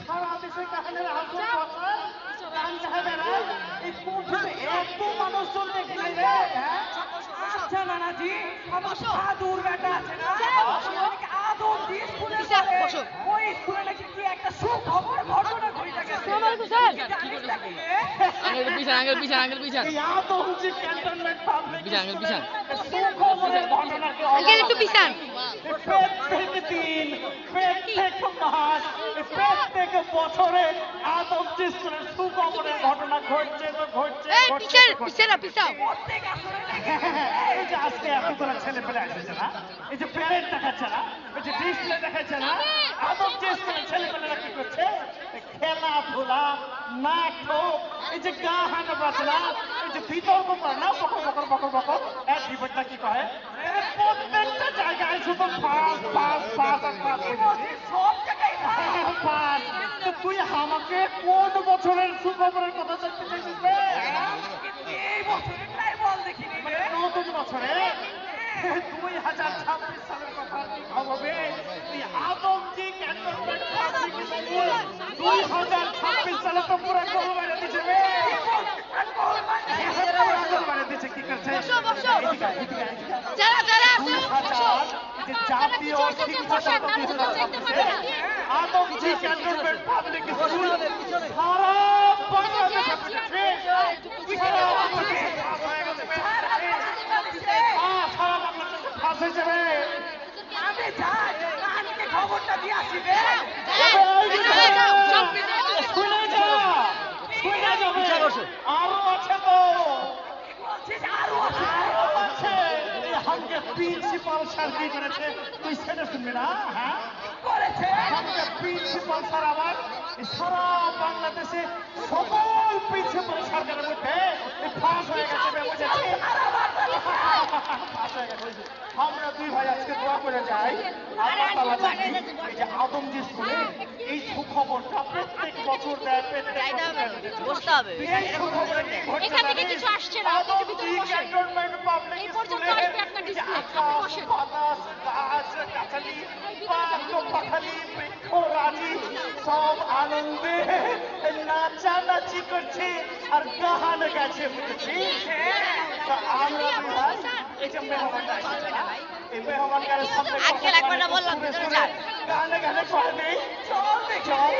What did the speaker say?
সারা দেশে কাহানের গান এই এত মানুষজন দেখলি রে হ্যাঁ? আচ্ছা নানাজি আমার সাধুর বেটা আছে না? আদর দিয়ে স্কুলে। ওই স্কুলে নাকি কি একটা সুখবর ঘটে গেছে আসসালামু আলাইকুম, স্যার। জানিস নাকি রে? আঙ্কেল পিছান আঙ্কেল পিছান আঙ্কেল পিছান। আঙ্কেল একটু দিন মাস বছরে সুখবরের ঘটনা ঘটছে তো ঘটছে এই পিছাও। এই যে আজকে এতগুলো ছেলে পেলে না এই যে প্যারেড দেখাচ্ছে না এই যে ডিসপ্লে দেখাচ্ছে না আদম স্কুলের ছেলে পেলেরা কি করছে? খেলাধুলা নাটক এই যে গাহান বাজনা এই যে বিতর্ক করে না বকর বকর বকর বকর এক বিপদটা কি কয় প্রত্যেকটা জায়গায় শুধু পাস পাস পাস আর পাস। সব জায়গায় পাস তো তুই আমাকে কোন বছরের সুখবরের কথা জানতে চাইছিস রে? এই বছরটাই বল দেখিনি মানে নতুন বছরে। দুই হাজার ছাব্বিশ সালের কথা কি হবে এই আদমজি ক্যান্টনমেন্ট দুই হাজার ছাব্বিশ সালে তো পুরো গোল দিচ্ছে রে গোল মেরে দিচ্ছে কি করছে বসো, বসো। যারা যারা আছে বসো। Cantonment public school. সারা বাংলাদেশে সারা বাংলাদেশে সারা বাংলাদেশে আমি যাই খবরটা দিয়ে আসি? রে শুনে যা শুনে যাবে আরও আছে তো বলছিস আরও আছে আরও আছে এই হামকে প্রিন্সিপাল স্যার কি করেছে? তুই সেটা শুনবি না হ্যাঁ? করেছে? প্রিন্সিপাল স্যার আবার এই সারা বাংলাদেশে সকল প্রিন্সিপাল সরকারের মধ্যে ফাঁস হয়ে গেছে হয়ে গেছে। আমরা দুই ভাই আজকে দোয়া করে যাই। আল্লাহ তাআলা জানি এই যে আদমজি স্কুলে এই সুখবরটা প্রত্যেক বছর দেয় প্রত্যেক এখান থেকে কিছু আসছে না, আপনি ভিতরে এই পর্যন্ত সব আনন্দে নাচানাচি করছে আর গান গেছে তা আমরা ভাই এই যে মেহমানটা এসেছে না, এই মেহমানকারের সামনে। গানে গানে করে চল চল